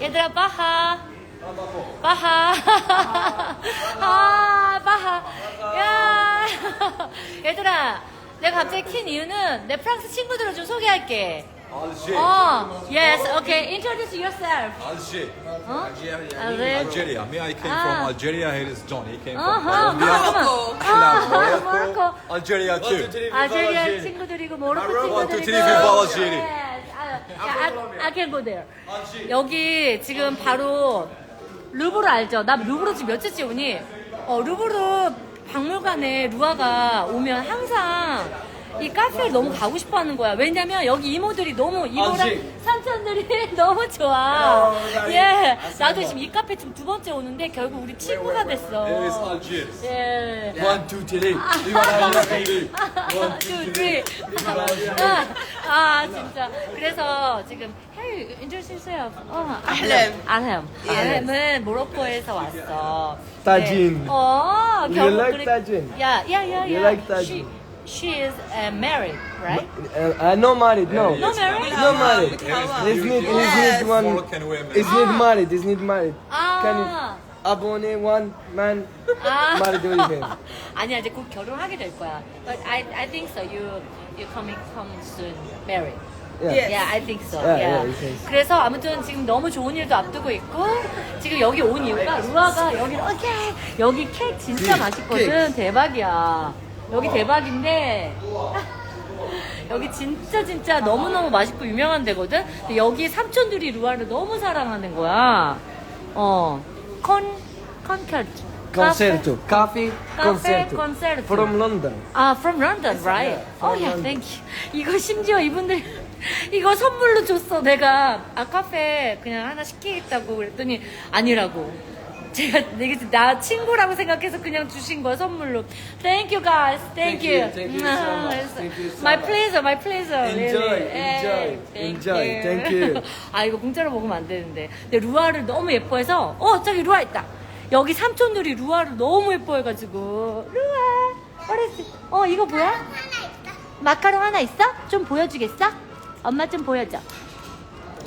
얘들아 바하 바하 아 바하 야 얘들아 내가 갑자기 킨 이유는 내 프랑스 친구들을 좀 소개할게 Alger. 어 yes okay introduce yourself Alger. 어? Algeria. Algeria. Me, I came Ah. from Algeria. Here is John. He came from 어허 Colombia. 아 Morocco. 모로코 Algeria too. 아제리아 친구들이고 모로코 One, two, 친구들이고 three, four, Algeria. Yes. 아, 아, I can go there. 여기 지금 바로 루브르 알죠? 나 루브르 지금 며칠째 오니? 어, 루브르 박물관에 루아가 오면 항상 이 카페를 너무 가고 싶어 하는 거야. 왜냐면 여기 이모들이 너무, 이모랑 알지? 삼촌들이 너무 좋아. 어, 나 예. 이- 나도 지금 이 카페 지금 두 번째 오는데 결국 우리 친구가 됐어. Here is Algiers. 예. One, two, three. One, two, three. 아, 아, 진짜. 그래서 지금 hey, introduce yourself. 어, 아흠. 아흠. 아흠은 모로코에서 왔어. 따진. 네. 어, You 결국 like 그리- 따진? Yeah, yeah, yeah, You like 따진? She is uh, married, right? Uh, uh, no married, no. No married? No married. He's need, he's Yes. need one. He's need married. He's need married. Can you 아. abone one man 아. married with him? 아니야 이제 곧 결혼하게 될 거야. But I I think so. You you coming come soon married. Yeah. Yes. Yeah, I think so. Yeah, Yeah. yeah, it is. 그래서 아무튼 지금 너무 좋은 일도 앞두고 있고 지금 여기 온 이유가 루아가 여기 오케이 여기 케이크 진짜 맛있거든. 대박이야. 여기 대박인데 여기 진짜 진짜 너무 너무 맛있고 유명한 데거든. 근데 여기 삼촌들이 루아를 너무 사랑하는 거야. 어, 컨 컨cer트. Concerto. Coffee. Cafe Concerto. concerto. From London. 아, from London, right? Oh, yeah, thank you. 이거 심지어 이분들 이거 선물로 줬어. 내가 아 카페 그냥 하나 시키겠다고 그랬더니 아니라고. 제가 내게 나 친구라고 생각해서 그냥 주신 거야 선물로. Thank you guys. Thank, Thank you, thank you so 아, much. Thank you so my much. pleasure, my pleasure. Enjoy, really. enjoy, 예, enjoy. you. Thank you. 아 이거 공짜로 먹으면 안 되는데. 근데 루아를 너무 예뻐해서 어 저기 루아 있다. 여기 삼촌들이 루아를 너무 예뻐해가지고 루아 어렸을 어 이거 뭐야? 마카롱 하나 있어? 좀 보여주겠어? 엄마 좀 보여줘.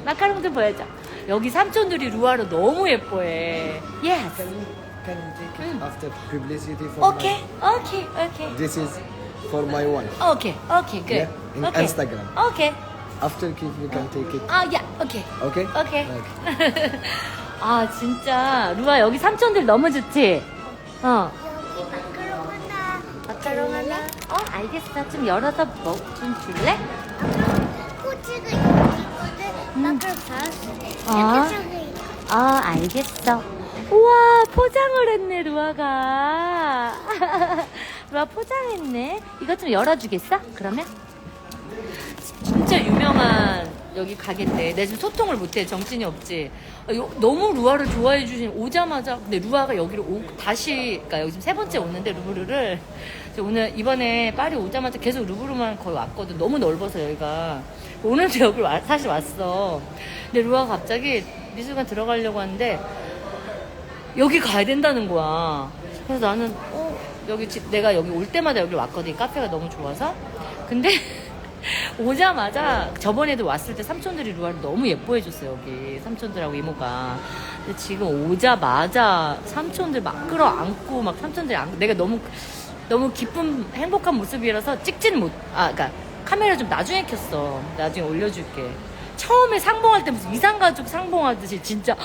마카롱 좀 보여줘. 여기 삼촌들이 루아를 너무 예뻐해. Yes. Can you can you take it after publicity for 오케이, 오케이, 오케이. my, This is for my wife. 오케이, 오케이, good. Yeah, in 오케이. Instagram. 오케이. After kiss you can take it. 아, 야, 오케이. Okay? 오케이. 아, 진짜. 루아, 여기 삼촌들 너무 좋지? 어. 마카롱 하나? 어, 알겠어. 좀 열어서 먹, 좀 줄래? 코치가 있거든. 나 아. 아, 알겠어. 우와, 포장을 했네, 루아가. 루아 포장했네. 이거 좀 열어주겠어? 그러면? 진짜 유명한 여기 가게인데 내 지금 소통을 못해 정신이 없지 아, 요- 너무 루아를 좋아해 주신 오자마자 근데 루아가 여기를 오, 다시 그러니까 여기 지금 세 번째 오는데 루브르를 저 오늘 이번에 파리 오자마자 계속 루브르만 거의 왔거든 너무 넓어서 여기가 오늘도 여기 와- 사실 왔어 근데 루아가 갑자기 미술관 들어가려고 하는데 여기 가야 된다는 거야. 그래서 나는 어 여기 집 내가 여기 올 때마다 여기 왔거든. 이 카페가 너무 좋아서. 근데 오자마자 저번에도 왔을 때 삼촌들이 루아를 너무 예뻐해 줬어요. 여기 삼촌들하고 이모가. 근데 지금 오자마자 삼촌들 막 끌어안고 막 삼촌들이 안 내가 너무 너무 기쁜 행복한 모습이라서 찍지는 못. 아 그러니까 카메라 좀 나중에 켰어. 나중에 올려줄게. 처음에 상봉할 때 무슨 이상가족 상봉하듯이 진짜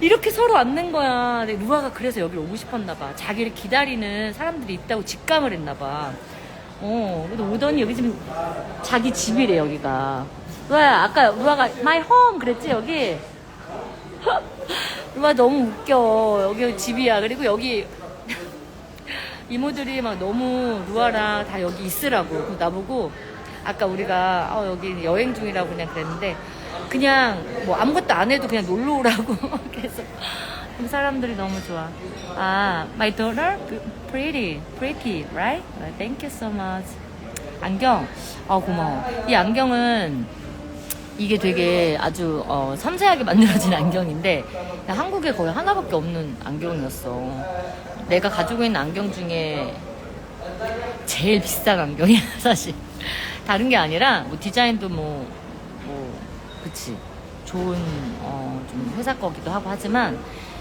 이렇게 서로 앉는 거야. 루아가 그래서 여기를 오고 싶었나 봐. 자기를 기다리는 사람들이 있다고 직감을 했나 봐. 어, 근데 오더니 여기 지금 자기 집이래, 여기가. 루아야, 아까 루아가 my home 그랬지, 여기? 루아 너무 웃겨. 여기 집이야. 그리고 여기 이모들이 막 너무 루아랑 다 여기 있으라고. 나보고 아까 우리가 어, 여기 여행 중이라고 그냥 그랬는데 그냥 뭐 아무것도 안 해도 그냥 놀러 오라고. 그래서 사람들이 너무 좋아. 아, my daughter pretty, pretty, right? Thank you so much. 안경. 아, 고마워. 이 안경은 이게 되게 아주 어, 섬세하게 만들어진 안경인데 한국에 거의 하나밖에 없는 안경이었어. 내가 가지고 있는 안경 중에 제일 비싼 안경이야 사실. 다른 게 아니라 뭐 디자인도 뭐 뭐 그치 좋은 어, 좀 회사 거기도 하고 하지만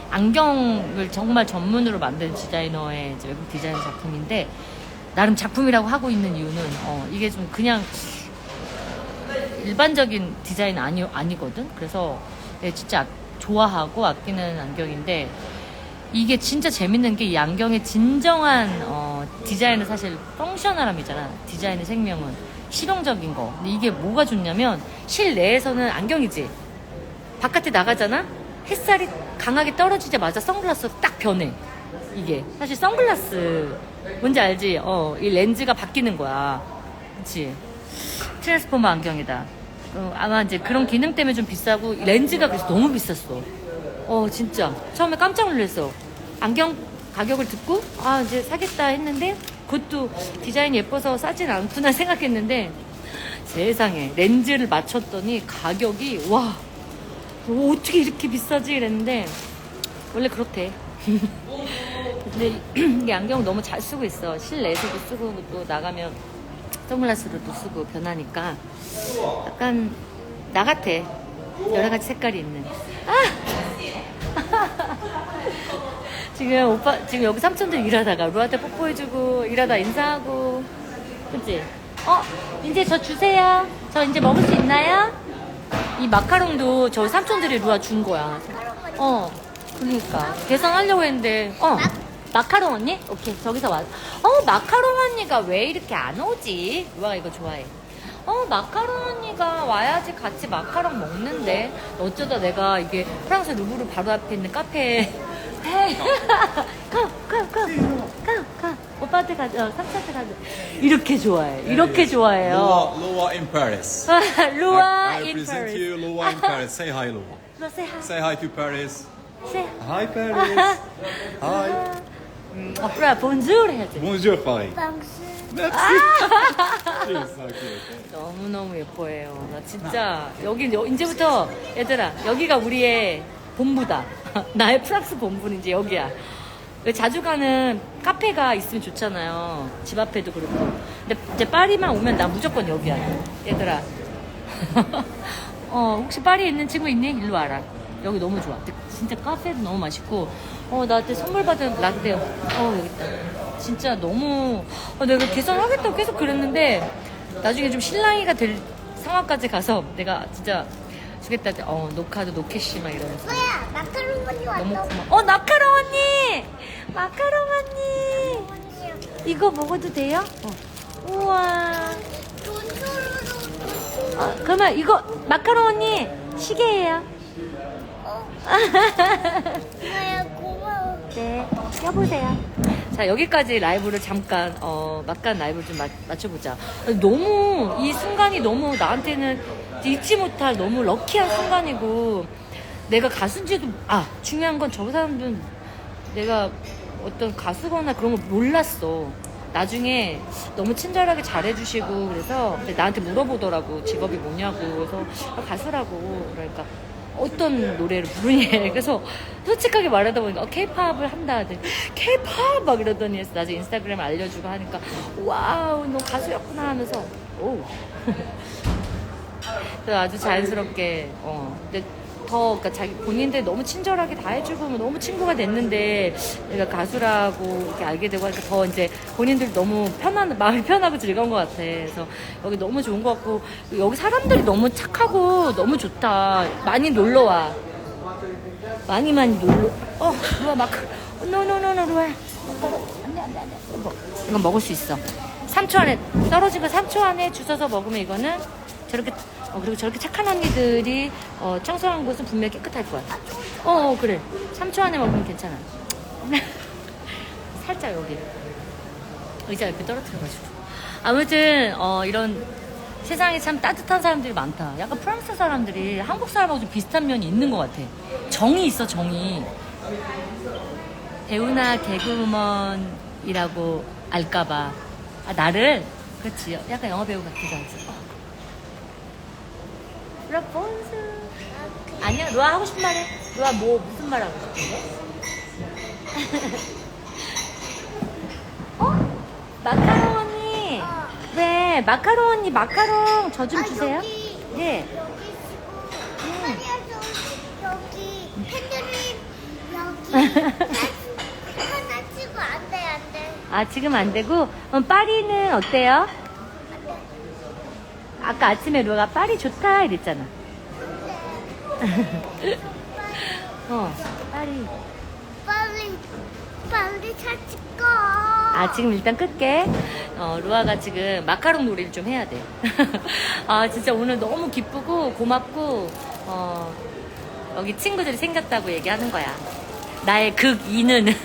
안경을 정말 전문으로 만든 디자이너의 외국 디자이너 작품인데 나름 작품이라고 하고 있는 이유는 어, 이게 좀 그냥 일반적인 디자인 아니, 아니거든. 그래서 네, 진짜 좋아하고 아끼는 안경인데 이게 진짜 재밌는 게 이 안경의 진정한 어, 디자인은 사실 펑셔널함이잖아. 디자인의 생명은 실용적인 거. 근데 이게 뭐가 좋냐면 실내에서는 안경이지. 바깥에 나가잖아. 햇살이 강하게 떨어지자마자 선글라스로 딱 변해. 이게 사실 선글라스 뭔지 알지? 어, 이 렌즈가 바뀌는 거야. 그렇지? 트랜스포머 안경이다. 어, 아마 이제 그런 기능 때문에 좀 비싸고 이 렌즈가 그래서 너무 비쌌어. 어 진짜 처음에 깜짝 놀랐어. 안경 가격을 듣고 아 이제 사겠다 했는데 그것도 디자인이 예뻐서 싸진 않구나 생각했는데 세상에 렌즈를 맞췄더니 가격이 와 어, 어떻게 이렇게 비싸지 이랬는데 원래 그렇대. 근데 이 안경 너무 잘 쓰고 있어. 실내에서도 쓰고 또 나가면 선글라스로도 쓰고 변하니까 약간 나 같아. 여러 가지 색깔이 있는. 아! 지금 오빠 지금 여기 삼촌들 일하다가 루아한테 뽀뽀해주고 일하다 인사하고 그치? 어 이제 저 주세요. 저 이제 먹을 수 있나요? 이 마카롱도 저 삼촌들이 루아 준 거야. 어 그러니까 계산하려고 했는데 어 마카롱 언니? 오케이 저기서 왔. 어 마카롱 언니가 왜 이렇게 안 오지? 루아가 이거 좋아해. 어 마카롱 언니가 와야지 같이 마카롱 먹는데 어쩌다 내가 이게 프랑스 루브르 바로 앞에 있는 카페에 가가가가가 오빠한테 가자 어, 삼촌한테 가자 이렇게 좋아해 이렇게 좋아해요 Loa, Loa in Paris. 루아 I, I in present Paris you Loa in Paris. Say hi, Loa. 루아 say hi Say hi to Paris. say Hi, Paris. hi. 어 프라 본주르 해야지 Bonjour, Paris. so cute. 너무너무 예뻐해요. 나 진짜 여기 여- 이제부터 얘들아 여기가 우리의 본부다. 나의 프랑스 본부는 이제 여기야. 왜 자주 가는 카페가 있으면 좋잖아요. 집 앞에도 그렇고. 근데 이제 파리만 오면 나 무조건 여기야. 얘들아. 어 혹시 파리에 있는 친구 있니? 일로 와라. 여기 너무 좋아. 진짜 카페도 너무 맛있고. 어 나한테 선물 받은 라떼. 어 여기 있다. 진짜 너무 어, 내가 개선하겠다고 계속 그랬는데 나중에 좀 신랑이가 될 상황까지 가서 내가 진짜 했더니 어 노카드 노캐시 막 이러면서. 뭐야? 마카롱 언니 너무 왔다. 고마워. 어, 마카롱 언니! 마카롱 언니! 이거 먹어도 돼요? 어. 우와. 어, 그러면 이거, 마카롱 언니, 시계예요. 고마워. 네, 껴보세요. 자, 여기까지 라이브를 잠깐, 어, 막간 라이브를 좀 마, 맞춰보자. 너무, 이 순간이 너무 나한테는 잊지 못할 너무 럭키한 순간이고, 내가 가수인지도, 아, 중요한 건 저 사람들은 내가 어떤 가수거나 그런 걸 몰랐어. 나중에 너무 친절하게 잘해주시고, 그래서 나한테 물어보더라고. 직업이 뭐냐고. 그래서 아, 가수라고. 그러니까. 어떤 노래를 부르니? 그래서 솔직하게 말하다 보니까 케이팝을 한다. 케이팝 막 이러더니 해서 나중에 인스타그램 알려주고 하니까 와우 너 가수였구나 하면서 오. 그래서 아주 자연스럽게 어 근데 더 그러니까 자기 본인들 너무 친절하게 다 해주고 뭐 너무 친구가 됐는데 내가 가수라고 이렇게 알게 되고 하니까 더 이제 본인들 너무 편한 마음이 편하고 즐거운 것 같아. 그래서 여기 너무 좋은 것 같고 여기 사람들이 너무 착하고 너무 좋다. 많이 놀러 와. 많이 많이 놀러. 어 루아 막 노노노노 루아. 안돼 안돼 안돼. 이거 이건 먹을 수 있어. 3초 안에 떨어진 거 3초 안에 주워서 먹으면 이거는 저렇게 어, 그리고 저렇게 착한 언니들이 어, 청소한 곳은 분명히 깨끗할 거야. 어, 어 그래. 3초 안에 먹으면 괜찮아. 살짝 여기 의자 옆에 떨어뜨려가지고. 아무튼 어, 이런 세상에 참 따뜻한 사람들이 많다. 약간 프랑스 사람들이 한국 사람하고 좀 비슷한 면이 있는 것 같아. 정이 있어 정이. 배우나 개그우먼이라고 알까봐. 아, 나를? 그렇지. 약간 영화 배우 같기도 하지. 라폰스. 아니야, 루아 하고 싶은 말 해. 루아 뭐, 무슨 말 하고 싶은데? 어? 마카롱 언니. 네, 마카롱 언니, 마카롱 저좀 아, 주세요. 여기 네. 여기 있고. 아니야 여기 팬들이 여기 하나 치고 안 돼 안 돼 아, 지금 안 되고? 그럼 파리는 어때요? 아까 아침에 루아가 파리 좋다 이랬잖아. 어, 파리. 빨리 빨리 찾고 아, 지금 일단 끌게. 어, 루아가 지금 마카롱 놀이를 좀 해야 돼. 아, 진짜 오늘 너무 기쁘고 고맙고, 어, 여기 친구들이 생겼다고 얘기하는 거야. 나의 극이는.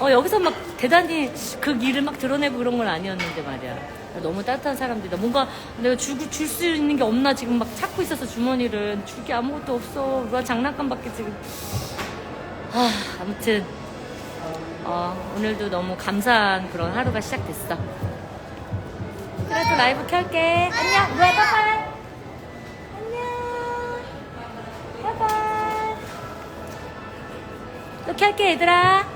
어, 여기서 막 대단히 극이를 막 드러내고 그런 건 아니었는데 말이야. 너무 따뜻한 사람들이다. 뭔가 내가 줄 수 있는 게 없나 지금 막 찾고 있어서 주머니를 줄 게 아무것도 없어. 루아 장난감밖에 지금. 아, 아무튼. 어, 오늘도 너무 감사한 그런 하루가 시작됐어. 그래 도 라이브 켤게. 안녕. 루아 바이바이. 안녕. 바이바이. 또 켤게 얘들아.